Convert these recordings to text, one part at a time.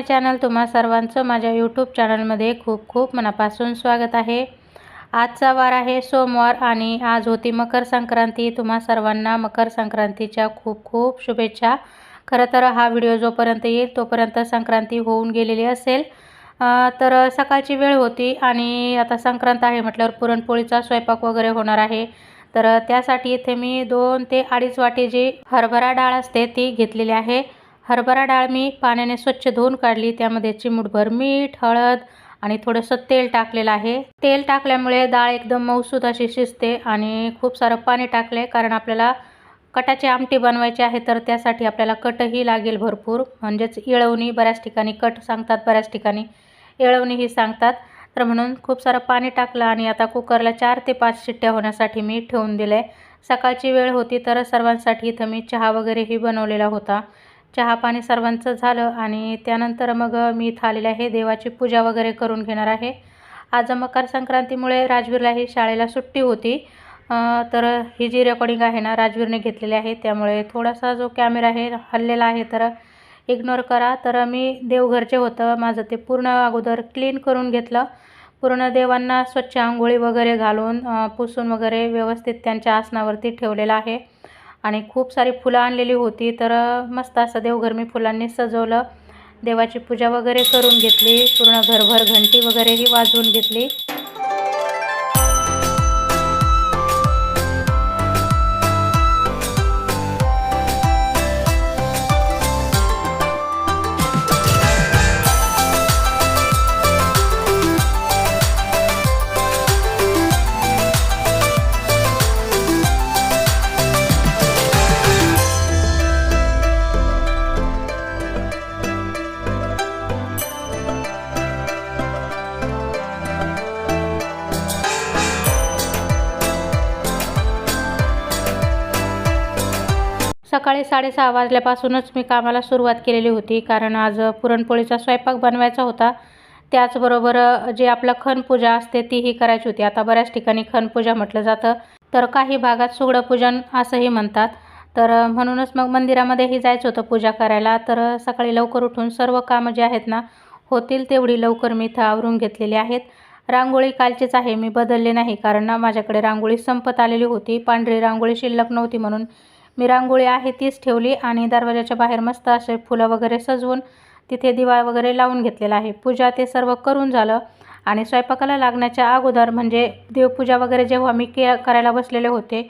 माय channel तुम्हा सर्वांचं माझ्या यूट्यूब चॅनलमध्ये खूप खूप मनापासून स्वागत आहे. आजचा वार आहे सोमवार आणि आज होती मकर संक्रांती. तुम्हा सर्वांना मकर संक्रांतीच्या खूप खूप शुभेच्छा. खरं तर हा व्हिडिओ जोपर्यंत येईल तोपर्यंत संक्रांती होऊन गेलेली असेल. तर सकाळची वेळ होती आणि आता संक्रांत आहे म्हटल्यावर पुरणपोळीचा स्वयंपाक वगैरे होणार आहे. तर त्यासाठी इथे मी दोन ते अडीच वाटी जी हरभरा डाळ असते ती घेतलेली आहे. हरभरा डाळ मी पाण्याने स्वच्छ धुवून काढली. त्यामध्ये चिमूटभर मीठ हळद आणि थोडंसं तेल टाकलेलं आहे. तेल टाकल्यामुळे डाळ एकदम मऊसूत अशी शिजते आणि खूप सारं पाणी टाकले कारण आपल्याला कटाची आमटी बनवायचे आहे तर त्यासाठी आपल्याला कटही लागेल भरपूर. म्हणजेच इळवणी बऱ्याच ठिकाणी कट सांगतात बऱ्याच ठिकाणी इळवणीही सांगतात. तर म्हणून खूप सारं पाणी टाकलं आणि आता कुकरला चार ते पाच शिट्ट्या होण्यासाठी मी ठेवून दिले सकाळची वेळ होती तर सर्वांसाठी इथं मी चहा वगैरेही बनवलेला होता. चहा पाणी सर्वांचं झालं आणि त्यानंतर मग मी इथं आलेले आहे. देवाची पूजा वगैरे करून घेणार आहे. आज मकर संक्रांतीमुळे राजवीरला ही शाळेला सुट्टी होती. तर ही जी रेकॉर्डिंग आहे ना राजवीरने घेतलेली आहे. त्यामुळे थोडासा जो कॅमेरा आहे हल्लेला आहे तर इग्नोर करा. तर मी देवघरचे होतं. माझं ते पूर्ण अगोदर क्लीन करून घेतलं. पूर्ण देवांना स्वच्छ आंघोळी वगैरे घालून पुसून वगैरे व्यवस्थित त्यांच्या आसनावरती ठेवलेलं आहे. आणि खूप सारी फुलं आणलेली होती. तर मस्त असं देवघर मी फुलांनी सजवलं. देवाची पूजा वगैरे करून घेतली. पूर्ण घरभर घंटी वगैरेही वाजवून घेतली. साडेसहा वाजल्यापासूनच मी कामाला सुरुवात केलेली होती. कारण आज पुरणपोळीचा स्वयंपाक बनवायचा होता. त्याचबरोबर जे आपलं खणपूजा असते तीही करायची होती. आता बऱ्याच ठिकाणी खणपूजा म्हटलं जातं. तर काही भागात सुगडं पूजन असंही म्हणतात. तर म्हणूनच मग मंदिरामध्येही जायचं होतं पूजा करायला. तर सकाळी लवकर उठून सर्व कामं जे आहेत ना होतील तेवढी लवकर मी इथं आवरून घेतलेली आहेत. रांगोळी कालचीच आहे. मी बदलली नाही. कारण ना माझ्याकडे रांगोळी संपत आलेली होती. पांढरी रांगोळी शिल्लक नव्हती म्हणून मी रांगोळी आहे तीच ठेवली आणि दरवाजाच्या बाहेर मस्त असे फुलं वगैरे सजवून तिथे दिवा वगैरे लावून घेतलेला आहे. पूजा ते सर्व करून झालं आणि स्वयंपाकाला लागण्याच्या अगोदर म्हणजे देवपूजा वगैरे जेव्हा मी के करायला बसलेले होते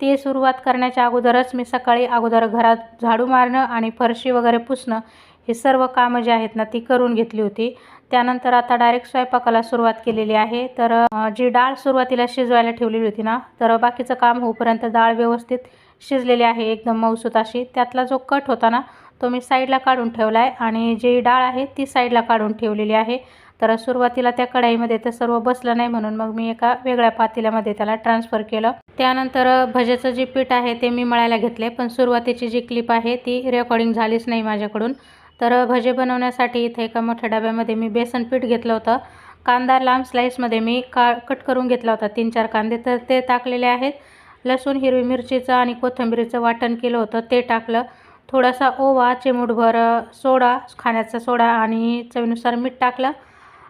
ती सुरुवात करण्याच्या अगोदरच मी सकाळी अगोदर घरात झाडू मारणं आणि फरशी वगैरे पुसणं हे सर्व कामं जे आहेत ना ती करून घेतली होती. त्यानंतर आता डायरेक्ट स्वयंपाकाला सुरुवात केलेली आहे. तर जी डाळ सुरुवातीला शिजवायला ठेवलेली होती ना तर बाकीचं काम होईपर्यंत डाळ व्यवस्थित शिजलेली आहे एकदम मऊसूत अशी. त्यातला जो कट होता ना तो मी साईडला काढून ठेवला आहे आणि जी डाळ आहे ती साईडला काढून ठेवलेली आहे. तर सुरुवातीला त्या कढाईमध्ये ते सर्व बसलं नाही म्हणून मग मी एका वेगळ्या पातेल्यामध्ये त्याला ट्रान्सफर केलं. त्यानंतर भज्याचं जे पीठ आहे ते मी मळायला घेतले पण सुरुवातीची जी क्लिप आहे ती रेकॉर्डिंग झालीच नाही माझ्याकडून. तर भजे बनवण्यासाठी इथे एका मोठ्या डब्यामध्ये मी बेसन पीठ घेतलं होतं. कांदा लांब स्लाईसमध्ये मी का कट करून घेतला होता तीन चार कांदे. तर ते टाकलेले आहेत. लसूण हिरवी मिरचीचं आणि कोथिंबीरीचं वाटण केलं होतं. ते टाकलं. थोडासा ओवा चिमूटभर सोडा खाण्याचा सोडा आणि चवीनुसार मीठ टाकलं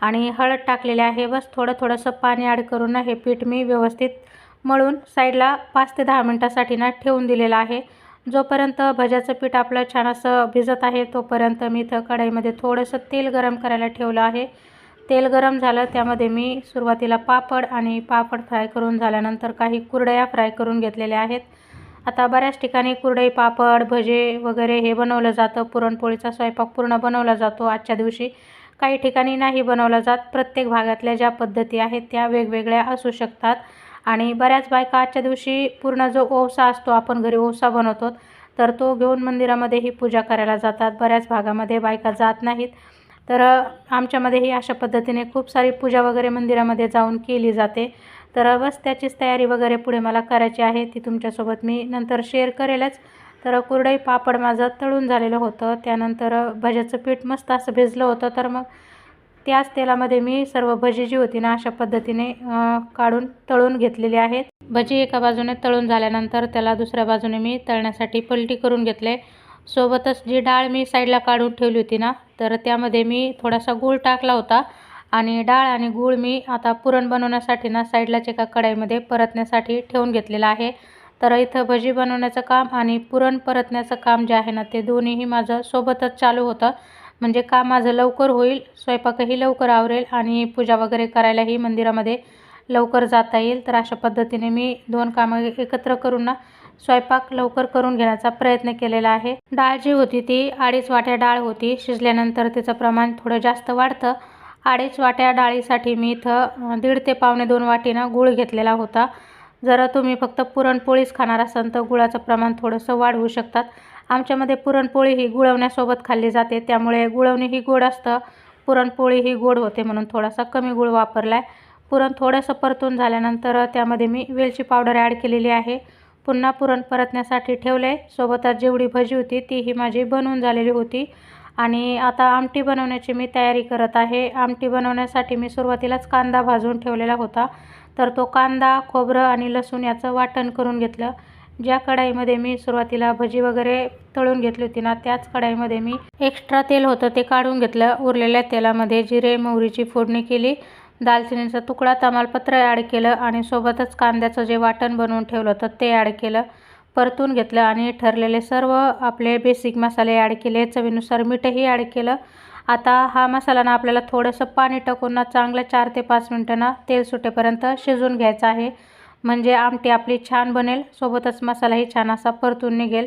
आणि हळद टाकलेले आहे. बस थोडं थोडंसं पाणी ॲड करून ना हे पीठ मी व्यवस्थित मळून साईडला पाच ते दहा मिनटासाठी ना ठेवून दिलेलं आहे. जोपर्यंत भज्याचं पीठ आपलं छान असं भिजत आहे तोपर्यंत मी इथं कढईमध्ये थोडंसं तेल गरम करायला ठेवलं आहे. तेल गरम झालं त्यामध्ये मी सुरुवातीला पापड आणि पापड फ्राय करून झाल्यानंतर काही कुरडया फ्राय करून घेतलेल्या आहेत. आता बऱ्याच ठिकाणी कुरडई पापड भजे वगैरे हे बनवलं जातं. पुरणपोळीचा स्वयंपाक पूर्ण बनवला जातो. आजच्या दिवशी काही ठिकाणी नाही बनवला जात. प्रत्येक भागातल्या ज्या पद्धती आहेत त्या वेगवेगळ्या असू शकतात. आणि बऱ्याच बायका आजच्या दिवशी पूर्ण जो ओवसा असतो आपण घरी ओवसा बनवतो तर तो घेऊन मंदिरामध्येही पूजा करायला जातात. बऱ्याच भागामध्ये बायका जात नाहीत. तर आमच्यामध्ये आमच्यामध्येही अशा पद्धतीने खूप सारी पूजा वगैरे मंदिरामध्ये जाऊन केली जाते. तर बस त्याचीच तयारी वगैरे पुढे मला करायची आहे ती तुमच्यासोबत मी नंतर शेअर करेलच. तर कुरडई पापड माझं तळून झालेलं होतं. त्यानंतर भज्याचं पीठ मस्त असं भिजलं होतं. तर मग त्याच तेलामध्ये मी सर्व भजी जी होती ना अशा पद्धतीने काढून तळून घेतलेली आहेत. भजी एका बाजूने तळून झाल्यानंतर त्याला दुसऱ्या बाजूने मी तळण्यासाठी पलटी करून घेतले. सोबतच जी डाळ मी साईडला काढून ठेवली होती ना तर त्यामध्ये मी थोडासा गूळ टाकला होता आणि डाळ आणि गूळ मी आता पुरण बनवण्यासाठी ना साईडलाच एका कढाईमध्ये परतण्यासाठी ठेवून घेतलेलं आहे. तर इथं भजी बनवण्याचं काम आणि पुरण परतण्याचं काम जे आहे ना ते दोन्हीही माझं सोबतच चालू होतं. म्हणजे काम माझं लवकर होईल स्वयंपाकही लवकर आवरेल आणि पूजा वगैरे करायलाही मंदिरामध्ये लवकर जाता येईल. तर अशा पद्धतीने मी दोन कामं एकत्र करून ना स्वयंपाक लवकर करून घेण्याचा प्रयत्न केलेला आहे. डाळ जी होती ती अडीच वाट्या डाळ होती. शिजल्यानंतर तिचं प्रमाण थोडं जास्त वाढतं. अडीच वाट्या डाळीसाठी मी इथं दीड ते पावणे दोन वाटीनं गूळ घेतलेला होता. जर तुम्ही फक्त पुरणपोळीच खाणार असाल तर गुळाचं प्रमाण थोडंसं वाढवू शकतात. आमच्यामध्ये पुरणपोळी ही गुळवण्यासोबत खाल्ली जाते. त्यामुळे गुळवणी ही गोड असतं. पुरणपोळी ही गोड होते म्हणून थोडासा कमी गुळ वापरला आहे पुरण थोडंसं परतून झाल्यानंतर त्यामध्ये मी वेलची पावडर ॲड केलेली आहे. पुन्हा पुरण परतण्यासाठी ठेवले सोबतच जेवढी भजी होती तीही माझी बनवून झालेली होती. आणि आता आमटी बनवण्याची मी तयारी करत आहे. आमटी बनवण्यासाठी मी सुरुवातीलाच कांदा भाजून ठेवलेला होता. तर तो कांदा खोबरं आणि लसूण याचं वाटण करून घेतलं. ज्या कढाईमध्ये मी सुरुवातीला भजी वगैरे तळून घेतली होती ना त्याच कढाईमध्ये मी एक्स्ट्रा तेल होतं ते काढून घेतलं. उरलेल्या तेलामध्ये जिरे मोहरीची फोडणी केली. दालचिनीचा तुकडा तमालपत्र ॲड केलं आणि सोबतच कांद्याचं जे वाटण बनवून ठेवलं तर ते ॲड केलं परतून घेतलं आणि ठरलेले सर्व आपले बेसिक मसाले ॲड केले चवीनुसार मीठही ॲड केलं. आता हा मसाला ना आपल्याला थोडंसं पाणी टाकून ना चांगलं चार ते पाच मिनटं ना तेल सुटेपर्यंत शिजवून घ्यायचं आहे. म्हणजे आमटी आपली छान बनेल सोबतच मसालाही छान असा परतून निघेल.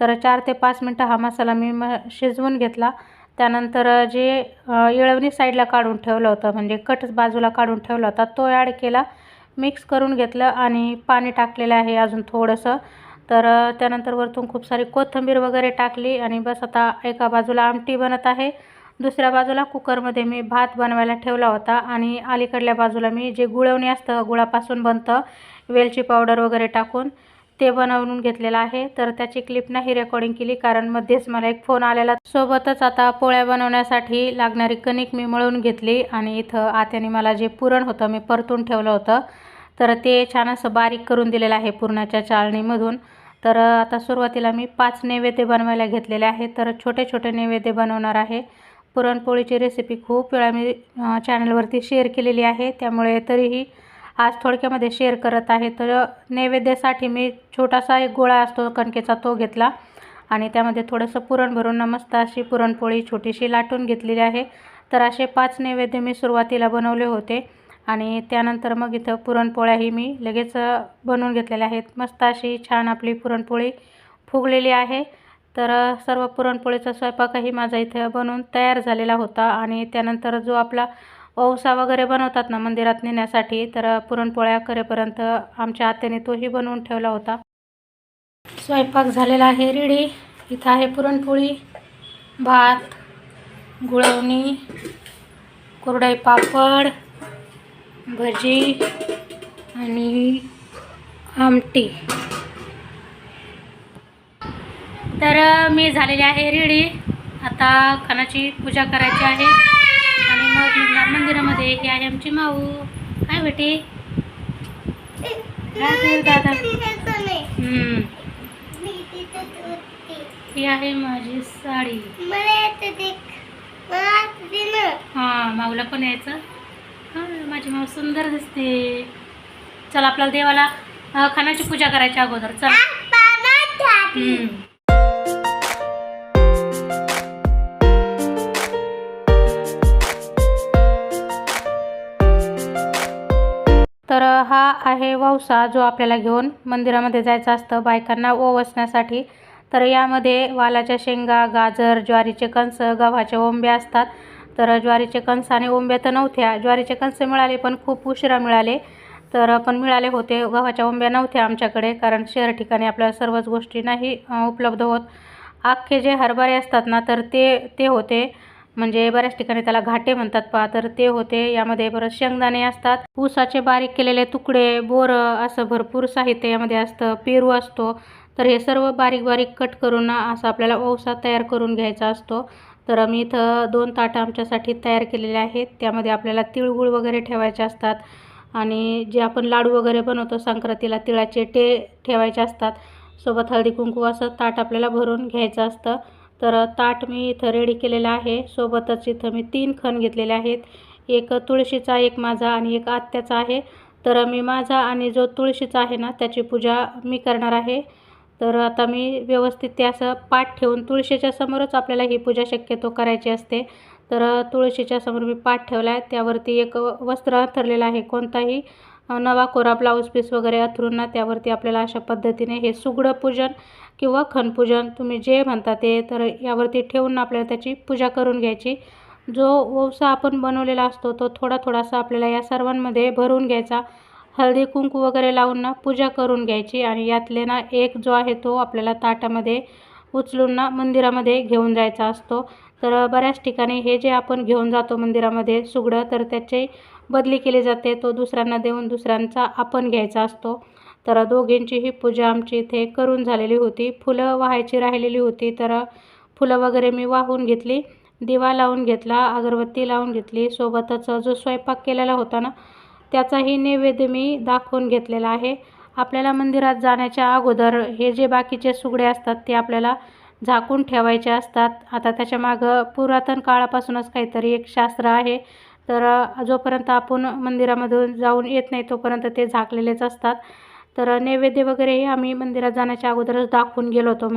तर चार ते पाच मिनटं हा मसाला मी म शिजवून घेतला. त्यानंतर जे येळवणी साईडला काढून ठेवलं होतं म्हणजे कट बाजूला काढून ठेवला होता तो ॲड केला मिक्स करून घेतलं आणि पाणी टाकलेलं आहे अजून थोडंसं. तर त्यानंतर वरतून खूप सारी कोथिंबीर वगैरे टाकली आणि बस आता एका बाजूला आमटी बनत आहे. दुसऱ्या बाजूला कुकरमध्ये मी भात बनवायला ठेवला होता आणि अलीकडल्या बाजूला मी जे गुळवणी असतं गुळापासून बनतं वेलची पावडर वगैरे टाकून ते बनवून घेतलेलं आहे. तर त्याची क्लिप नाही रेकॉर्डिंग केली कारण मध्येच मला एक फोन आलेला. सोबतच आता पोळ्या बनवण्यासाठी लागणारी कणिक मी मळून घेतली आणि इथं आत्याने मला जे पुरण होतं मी परतून ठेवलं होतं. तर ते छान असं बारीक करून दिलेलं आहे पुरणाच्या चाळणीमधून. तर आता सुरुवातीला मी पाच नैवेद्य बनवायला घेतलेले आहे. तर छोटे छोटे नैवेद्य बनवणार आहे. पुरणपोळीची रेसिपी खूप वेळा मी चॅनलवरती शेअर केलेली आहे. त्यामुळे तरीही आज थोडक्यामध्ये शेअर करत आहे. तर नैवेद्यासाठी मी छोटासा एक गोळा असतो कणकेचा तो घेतला. आणि त्यामध्ये थोडंसं पुरण भरून मस्त अशी पुरणपोळी छोटीशी लाटून घेतलेली आहे. तर असे पाच नैवेद्य मी सुरुवातीला बनवले होते. आणि त्यानंतर मग इथं पुरणपोळ्याही मी लगेच बनवून घेतलेल्या आहेत. मस्त अशी छान आपली पुरणपोळी फुगलेली आहे. तर सर्व पुरणपोळीचा स्वयंपाकही माझा इथं बनवून तयार झालेला होता. आणि त्यानंतर जो आपला औसा वगैरे बनवतात ना मंदिरात नेण्यासाठी तर पुरणपोळ्या करेपर्यंत आमच्या आत्याने तोही बनवून ठेवला होता. स्वयंपाक झालेला आहे रेडी. इथं आहे पुरणपोळी भात गुळवणी कुरडई पापड भजी आणि आमटी. तर मी झालेली आहे रेडी. आता खानाची पूजा करायची आहे. निघणार मंदिरामध्ये ही आहे आमची माऊ. काय बेटे? दादा. ही आहे माझी साडी. हां माऊला पण यायचं. हां माझी माऊ सुंदर दिसते. चल आपल्याला देवाला खानाची पूजा करायची अगोदर. चल. हा आहे वौसा जो आपल्याला घेऊन मंदिरामध्ये जायचं असतं बायकांना ओवसण्यासाठी. तर यामध्ये वालाच्या शेंगा गाजर ज्वारीचे कणस गव्हाचे ओंबे असतात. तर ज्वारीचे कणस आणि ओंब्या तर नव्हत्या. ज्वारीचे कंस मिळाले पण खूप उशिरा मिळाले. तर पण मिळाले होते. गव्हाच्या ओंब्या नव्हत्या आमच्याकडे कारण शहर ठिकाणी आपल्याला सर्वच गोष्टी नाही उपलब्ध होत. अख्खे जे हरभरे असतात ना तर ते ते होते. म्हणजे बऱ्याच ठिकाणी त्याला घाटे म्हणतात पहा. तर ते होते. यामध्ये परत शेंगदाणे असतात. ऊसाचे बारीक केलेले तुकडे बोरं असं भरपूर साहित्य यामध्ये असतं. पेरू असतो. तर हे सर्व बारीक बारीक कट करून असं आपल्याला ओसा तयार करून घ्यायचा असतो. तर मी इथं दोन ताटं आमच्यासाठी तयार केलेले आहेत. त्यामध्ये आपल्याला तिळगुळ वगैरे ठेवायचे असतात. आणि जे आपण लाडू वगैरे बनवतो संक्रांतीला तिळाचे ते ठेवायचे असतात. सोबत हळदी कुंकू असं ताट आपल्याला भरून घ्यायचं असतं. तर ताट मी इथं रेडी केलेलं आहे. सोबतच इथं मी तीन खण घेतलेले आहेत. एक तुळशीचा एक माझा आणि एक आत्याचा आहे. तर मी माझा आणि जो तुळशीचा आहे ना त्याची पूजा मी करणार आहे. तर आता मी व्यवस्थित ते असं पाठ ठेवून तुळशीच्या समोरच आपल्याला ही पूजा शक्यतो करायची असते. तर तुळशीच्या समोर मी पाठ ठेवला आहे त्यावरती एक वस्त्र अंथरलेलं आहे कोणताही. नवा कोरा ब्लाऊज पीस वगैरे अथरूंना ना त्यावरती आपल्याला अशा पद्धतीने हे सुगडं पूजन किंवा खनपूजन तुम्ही जे म्हणता ते तर यावरती ठेवून आपल्याला त्याची पूजा करून घ्यायची. जो ओसा आपण बनवलेला असतो तो थोडा थोडासा आपल्याला या सर्वांमध्ये भरून घ्यायचा. हळदी कुंकू वगैरे लावून ना पूजा करून घ्यायची आणि यातले ना एक जो आहे तो आपल्याला ताटामध्ये उचलून ना मंदिरामध्ये घेऊन जायचा असतो. तर बऱ्याच ठिकाणी हे जे आपण घेऊन जातो मंदिरामध्ये सुगडं तर त्याचे बदली केली जाते. तो दुसऱ्यांना देऊन दुसऱ्यांचा आपण घ्यायचा असतो. तर दोघींची ही पूजा आमची इथे करून झालेली होती. फुलं वाहायची राहिलेली होती. तर फुलं वगैरे मी वाहून घेतली. दिवा लावून घेतला. अगरबत्ती लावून घेतली. सोबतच जो स्वयंपाक केलेला होता ना त्याचाही नैवेद्य मी दाखवून घेतलेला आहे. आपल्याला मंदिरात जाण्याच्या अगोदर हे जे बाकीचे सुगडे असतात ते आपल्याला झाकून ठेवायचे असतात. आता त्याच्यामागं पुरातन काळापासूनच काहीतरी एक शास्त्र आहे. तर जोपर्यंत आपण मंदिरामधून जाऊन येत नाही तोपर्यंत ते झाकलेलेच असतात. तर नैवेद्य वगैरेही आम्ही मंदिरात जाण्याच्या अगोदरच दाखवून गेलो होतो.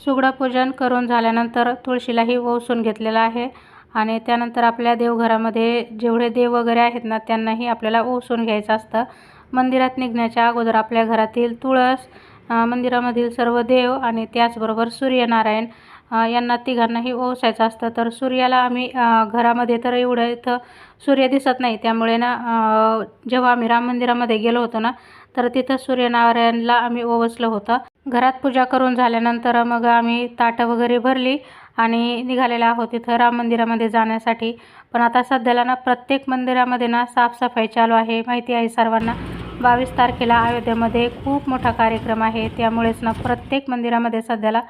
सुगडं पूजन करून झाल्यानंतर तुळशीलाही ओसून घेतलेला आहे आणि त्यानंतर आपल्या देवघरामध्ये जेवढे देव वगैरे आहेत ना त्यांनाही आपल्याला ओसून घ्यायचं असतं. मंदिरात निघण्याच्या अगोदर आपल्या घरातील तुळस मंदिरामधील सर्व देव आणि त्याचबरोबर सूर्यनारायण यांना तिघांनाही ओसायचं असतं. तर सूर्याला आम्ही घरामध्ये तर एवढं इथं सूर्य दिसत नाही. त्यामुळे ना जेव्हा आम्ही राम मंदिरामध्ये गेलो होतो ना तर तिथं सूर्यनारायणला आम्ही ओवसलं होतं. घरात पूजा करून झाल्यानंतर मग आम्ही ताटं वगैरे भरली आणि निघालेला आहोत तिथं राम मंदिरामध्ये जाण्यासाठी. पण आता सध्याला ना प्रत्येक मंदिरामध्ये ना साफसफाई चालू आहे. माहिती आहे सर्वांना? बावीस तारखेला अयोध्येमध्ये खूप मोठा कार्यक्रम आहे. त्यामुळेच ना प्रत्येक मंदिरामध्ये सध्याला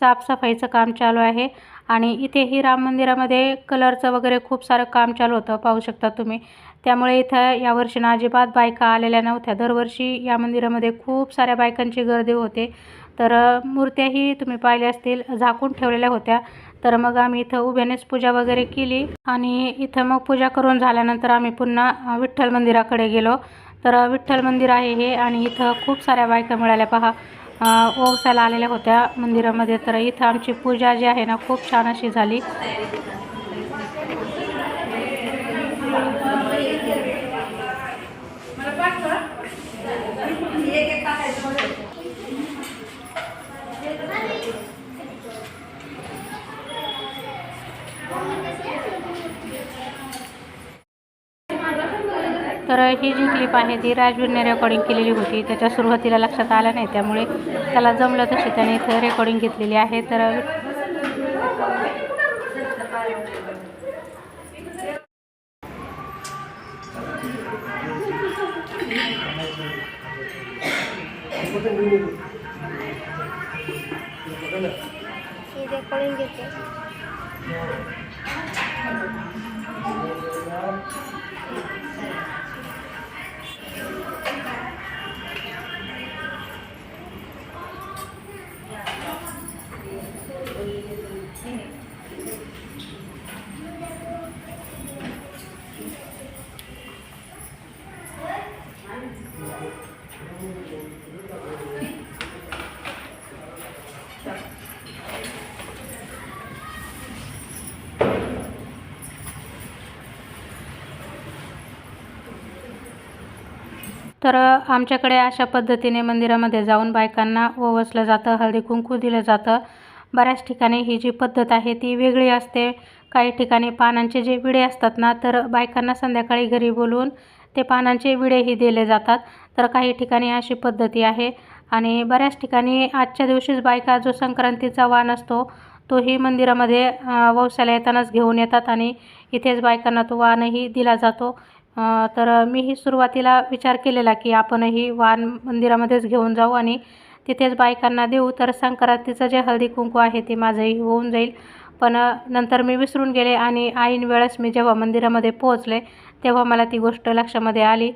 साफसफाईचं काम चालू आहे. आणि इथेही राम मंदिरामध्ये कलरचं वगैरे खूप सारं काम चालू होतं पाहू शकता तुम्ही. त्यामुळे इथं यावर्षी ना अजिबात बायका आलेल्या नव्हत्या. दरवर्षी या मंदिरामध्ये खूप साऱ्या बायकांची गर्दी होते. तर मूर्त्याही तुम्ही पाहिल्या असतील झाकून ठेवलेल्या होत्या. तर मग आम्ही इथं उभ्यानेच पूजा वगैरे केली. आणि इथं मग पूजा करून झाल्यानंतर आम्ही पुन्हा विठ्ठल मंदिराकडे गेलो. तर विठ्ठल मंदिर आहे हे आणि इथं खूप साऱ्या बायका मिळाल्या. पहा ओवसायला आलेल्या होत्या मंदिरामध्ये. तर इथं आमची पूजा जी आहे ना खूप छान अशी झाली तर ही जी क्लिप आहे ती राजवीरने रेकॉर्डिंग केलेली होती. त्याच्या सुरुवातीला लक्षात आलं नाही त्यामुळे त्याला जमलं तशी त्याने इथं रेकॉर्डिंग घेतलेली आहे. तर रेकॉर्डिंग घेते. तर आमच्याकडे अशा पद्धतीने मंदिरामध्ये जाऊन बायकांना ओवसलं जातं हळदी कुंकू दिलं जातं. बऱ्याच ठिकाणी ही जी पद्धत आहे ती वेगळी असते. काही ठिकाणी पानांचे जे विडे असतात ना तर बायकांना संध्याकाळी घरी बोलवून ते पानांचे विडेही दिले जातात. तर काही ठिकाणी अशी पद्धती आहे. आणि बऱ्याच ठिकाणी आजच्या दिवशीच बायका जो संक्रांतीचा वाण असतो तोही मंदिरामध्ये अ, वौसाला येतानाच घेऊन येतात आणि इथेच बायकांना तो वाणही दिला जातो. तर मीही सुरुवातीला विचार केलेला की आपणही वाण मंदिरामध्येच घेऊन जाऊ आणि तिथेच बायकांना देऊ. तर संक्रांतीचं जे हळदी कुंकू आहे ते माझंही होऊन जाईल. पण नंतर मी विसरून गेले आणि ऐन वेळेस मी जेव्हा मंदिरामध्ये पोहोचले तेव्हा मला ती गोष्ट लक्षामध्ये आली.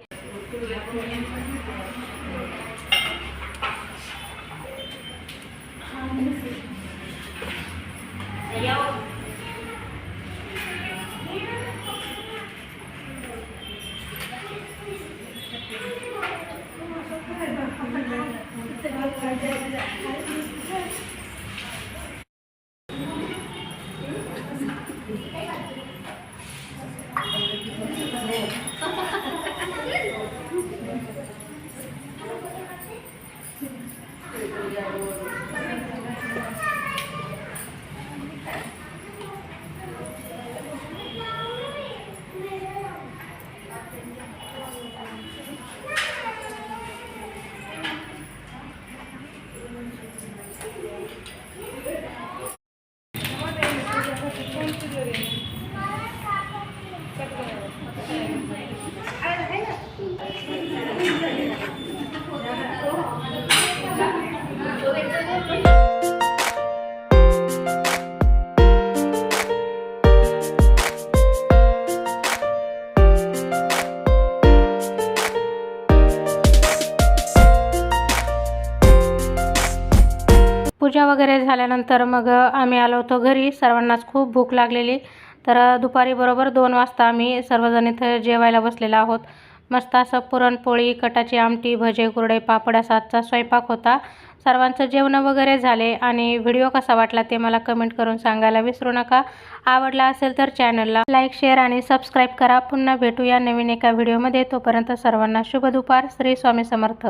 पूजा वगैरे झाल्यानंतर मग आम्ही आलो होतो घरी. सर्वांनाच खूप भूक लागलेली. तर दुपारी बरोबर दोन वाजता आम्ही सर्वजण इथं जेवायला बसलेलो आहोत. मस्त असं पुरणपोळी कटाची आमटी भजे कुरडे पापड असा आजचा स्वयंपाक होता. सर्वांचं जेवणं वगैरे झाले आणि व्हिडिओ कसा वाटला ते मला कमेंट करून सांगायला विसरू नका. आवडला असेल तर चॅनलला लाईक शेअर आणि सबस्क्राईब करा. पुन्हा भेटूया नवीन एका व्हिडिओमध्ये. तोपर्यंत सर्वांना शुभ दुपार. श्री स्वामी समर्थ.